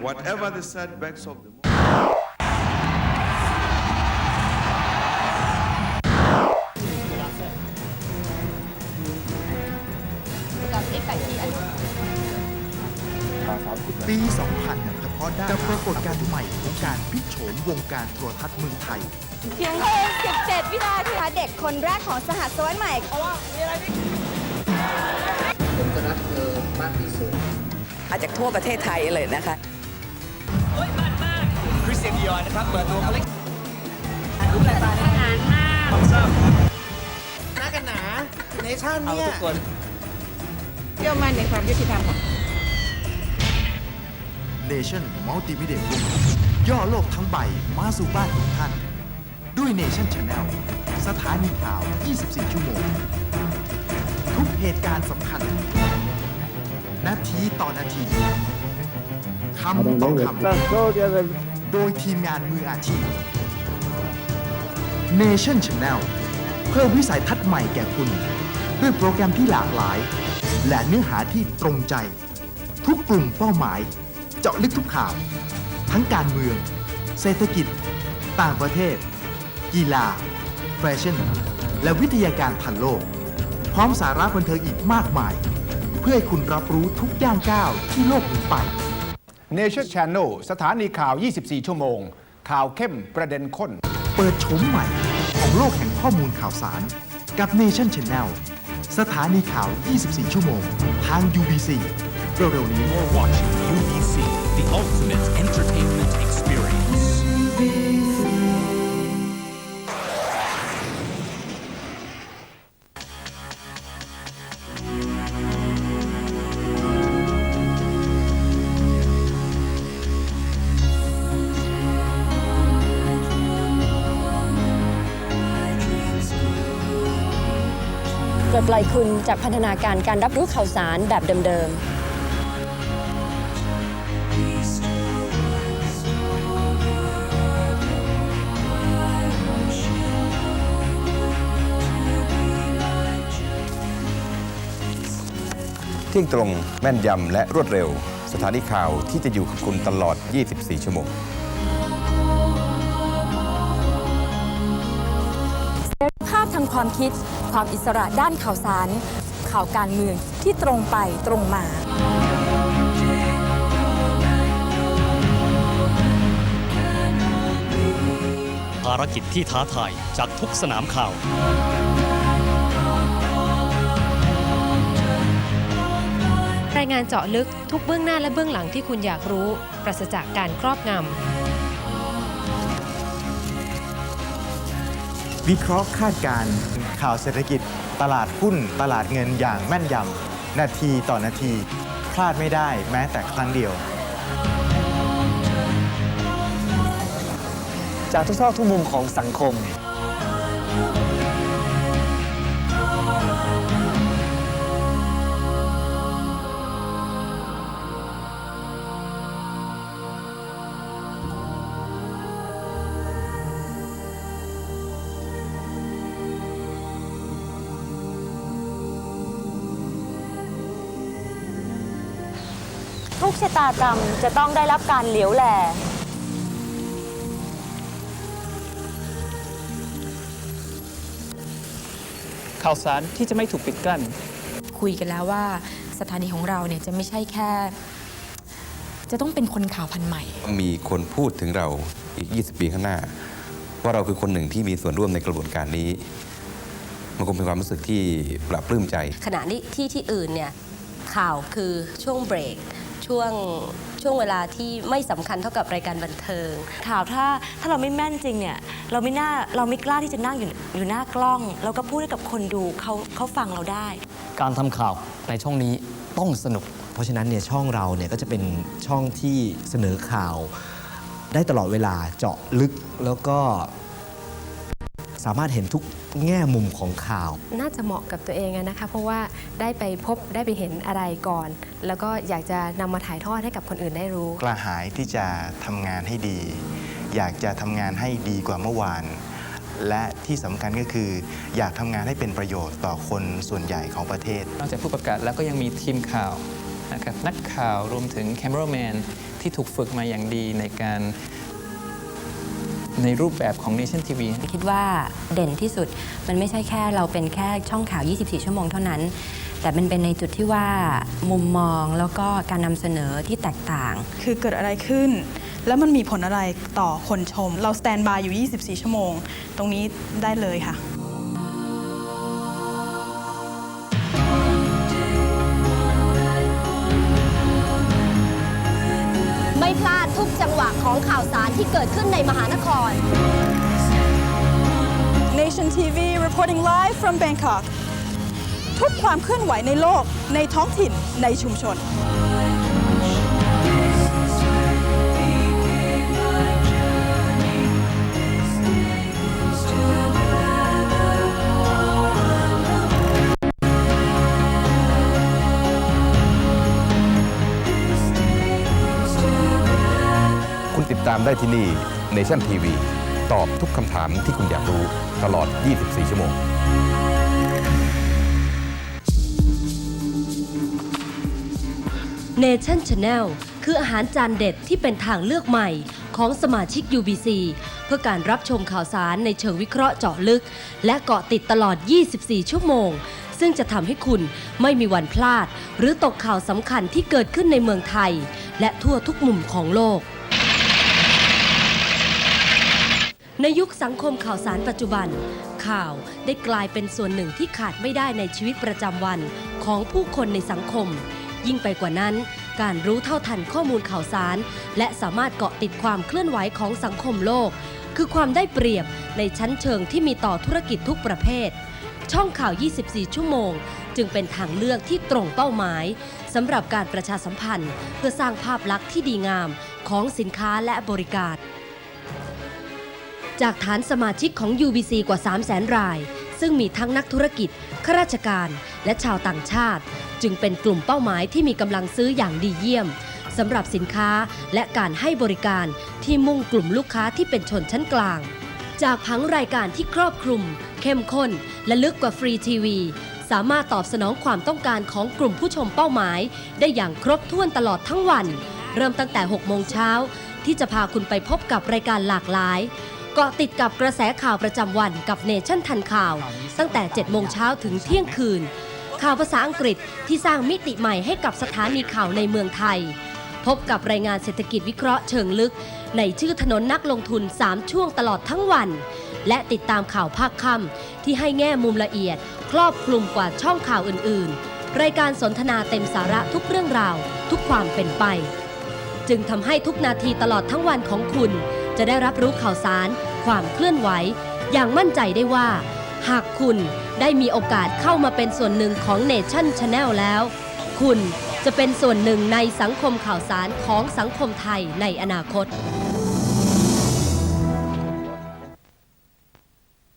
my head. Whatever the setbacks of the ปี 2000เฉพาะด้านกับปรากฏการณ์ใหม่ของการพลิกโฉมวงการโทรทัศน์เมืองไทยเพียงแค่17 วินาทีค่ะเด็กคนแรกของสหัสวรรษใหม่มาจากทั่วประเทศไทยเลยนะคะค ริสเตียนดิออนนะครับ เปิดตัวคอลเลกชันหน้ากันหนาเนชั่นเอาเนี่ยทุกคนเชื่อมั่นในความยุติธรรมของ Nation Multimedia Group ย่อโลกทั้งใบมาสู่บ้านของท่าน ด้วย Nation Channel สถานีข่าว 24 ชั่วโมง ทุกเหตุการณ์สำคัญ นาทีต่อนาทีคำต่อค The soldier will ำ โดยทีมงานมืออาชีพ Nation Channel เพิ่มวิสัยทัศน์ใหม่แก่คุณ ด้วยโปรแกรมที่หลากหลาย และเนื้อหาที่ตรงใจ ทุกกลุ่มเป้าหมาย เจาะลึกทุกข่าว ทั้งการเมือง เศรษฐกิจ ต่างประเทศ กีฬา แฟชั่น และวิทยาการทันโลก พร้อมสาระบันเทิงอีกมากมาย เพื่อให้คุณรับรู้ทุกย่างก้าวที่โลกหมุนไป Nation Channel สถานีข่าว 24 ชั่วโมง ข่าวเข้มประเด็นข้น เปิดโฉมใหม่ของโลกแห่งข้อมูลข่าวสาร กับ Nation Channel สถานีข่าว 24 ชั่วโมง ทาง UBC เร็วๆนี้ You're watching UBC, the ultimate entertainment experience. ปล่อยคุณจากพันธนาการการรับรู้ข่าวสารแบบเดิมเที่ยงตรงแม่นยำและรวดเร็ว สถานีข่าวที่จะอยู่กับคุณตลอด 24 ชั่วโมง ความคิด ความอิสระด้านข่าวสาร ข่าวการเมืองที่ตรงไปตรงมา ภารกิจที่ท้าทายจากทุกสนามข่าว รายงานเจาะลึกทุกเบื้องหน้าและเบื้องหลังที่คุณอยากรู้ ปราศจากการครอบงำ วิเคราะห์คาดการณ์ข่าวเศรษฐกิจ ตลาดหุ้น ตลาดเงินอย่างแม่นยำนาทีต่อนาที พลาดไม่ได้แม้แต่ครั้งเดียว จากทุกซอกทุกมุมของสังคม ทุกชะตากรรมจะต้องได้รับการเหลียวแล ข่าวสารที่จะไม่ถูกปิดกั้น คุยกันแล้วว่าสถานีของเราเนี่ยจะไม่ใช่แค่ จะต้องเป็นคนข่าวพันธุ์ใหม่ มีคนพูดถึงเราอีก 20 ปีข้างหน้า ว่าเราคือคนหนึ่งที่มีส่วนร่วมในกระบวนการนี้ มันคงเป็นความรู้สึกที่ปรับปลื้มใจ ขณะที่ที่ที่อื่นเนี่ยข่าวคือช่วงเบรก ช่วงช่วงเวลาที่ไม่สำคัญเท่ากับรายการบันเทิงข่าวถ้าถ้าเราไม่แม่นจริงเนี่ยเราไม่น่าเราไม่กล้าที่จะนั่งอยู่อยู่หน้ากล้อง แล้วก็พูดให้กับคนดูเขาเขาฟังเราได้ การทำข่าวในช่องนี้ต้องสนุก เพราะฉะนั้นเนี่ยช่องเราเนี่ยก็จะเป็นช่องที่เสนอข่าว ได้ตลอดเวลาเจาะลึกแล้วก็ สามารถเห็นทุกแง่มุมของข่าว น่าจะเหมาะกับตัวเองอะนะคะ เพราะว่าได้ไปพบได้ไปเห็นอะไรก่อน แล้วก็อยากจะนำมาถ่ายทอดให้กับคนอื่นได้รู้ กระหายที่จะทำงานให้ดี อยากจะทำงานให้ดีกว่าเมื่อวาน และที่สำคัญก็คือ อยากทำงานให้เป็นประโยชน์ต่อคนส่วนใหญ่ของประเทศ นอกจากผู้ประกาศแล้วก็ยังมีทีมข่าวนะครับนักข่าวรวมถึงแคม e r a แมนที่ถูกฝึกมาอย่างดีในการ ในรูปแบบของ Nation TV คิดว่าเด่นที่สุดมันไม่ใช่แค่เราเป็นแค่ช่องข่าว 24 ชั่วโมงเท่านั้น แต่มันเป็นในจุดที่ว่ามุมมองแล้วก็การนำเสนอที่แตกต่าง คือเกิดอะไรขึ้น แล้วมันมีผลอะไรต่อคนชม เราสแตนบายอยู่ 24 ชั่วโมง ตรงนี้ได้เลยค่ะ จังหวะของข่าวสารที่เกิดขึ้นในมหานคร Nation TV reporting live from Bangkok ทุกความเคลื่อนไหวในโลก ในท้องถิ่น ในชุมชน ได้ที่นี่ Nation TV ตอบทุกคำถามที่คุณอยากรู้ตลอด 24 ชั่วโมง Nation Channel คืออาหารจานเด็ดที่เป็นทางเลือกใหม่ของสมาชิก UBC เพื่อการรับชมข่าวสารในเชิงวิเคราะห์เจาะลึก และเกาะติดตลอด 24 ชั่วโมง ซึ่งจะทำให้คุณไม่มีวันพลาด หรือตกข่าวสำคัญที่เกิดขึ้นในเมืองไทย และทั่วทุกมุมของโลก ในยุคสังคมข่าวสารปัจจุบัน ข่าวได้กลายเป็นส่วนหนึ่งที่ขาดไม่ได้ในชีวิตประจำวันของผู้คนในสังคม ยิ่งไปกว่านั้น การรู้เท่าทันข้อมูลข่าวสาร และสามารถเกาะติดความเคลื่อนไหวของสังคมโลก คือความได้เปรียบในชั้นเชิงที่มีต่อธุรกิจทุกประเภท ช่องข่าว 24 ชั่วโมง จึงเป็นทางเลือกที่ตรงเป้าหมายสำหรับการประชาสัมพันธ์ เพื่อสร้างภาพลักษณ์ที่ดีงามของสินค้าและบริการ จากฐานสมาชิกของ UBC กว่า 3 0 0แสนราย ซึ่งมีทั้งนักธุรกิจ ข้าราชการ และชาวต่างชาติ จึงเป็นกลุ่มเป้าหมายที่มีกำลังซื้ออย่างดีเยี่ยมสำหรับสินค้าและการให้บริการที่มุ่งกลุ่มลูกค้าที่เป็นชนชั้นกลาง จากผังรายการที่ครอบคลุม เข้มข้น และลึกกว่าฟรีทีวี สามารถตอบสนองความต้องการของกลุ่มผู้ชมเป้าหมาย ได้อย่างครบถ้วนตลอดทั้งวัน เริ่มตั้งแต่ 6 โมงเช้าที่จะพาคุณไปพบกับรายการหลากหลาย เกาะติดกับกระแสข่าวประจำวันกับเนชั่นทันข่าว ตั้งแต่ 7 โมงเช้าถึงเที่ยงคืน ข่าวภาษาอังกฤษที่สร้างมิติใหม่ให้กับสถานีข่าวในเมืองไทย พบกับรายงานเศรษฐกิจวิเคราะห์เชิงลึก ในชื่อถนนนักลงทุน 3 ช่วงตลอดทั้งวัน และติดตามข่าวภาคค่ำที่ให้แง่มุมละเอียด ครอบคลุมกว่าช่องข่าวอื่น ๆ รายการสนทนาเต็มสาระทุกเรื่องราว ทุกความเป็นไป จึงทำให้ทุกนาทีตลอดทั้งวันของคุณจะได้รับรู้ข่าวสาร ความเคลื่อนไหว อย่างมั่นใจได้ว่า หากคุณได้มีโอกาสเข้ามาเป็นส่วนหนึ่งของเนชั่นชาแนลแล้ว คุณจะเป็นส่วนหนึ่งในสังคมข่าวสารของสังคมไทยในอนาคต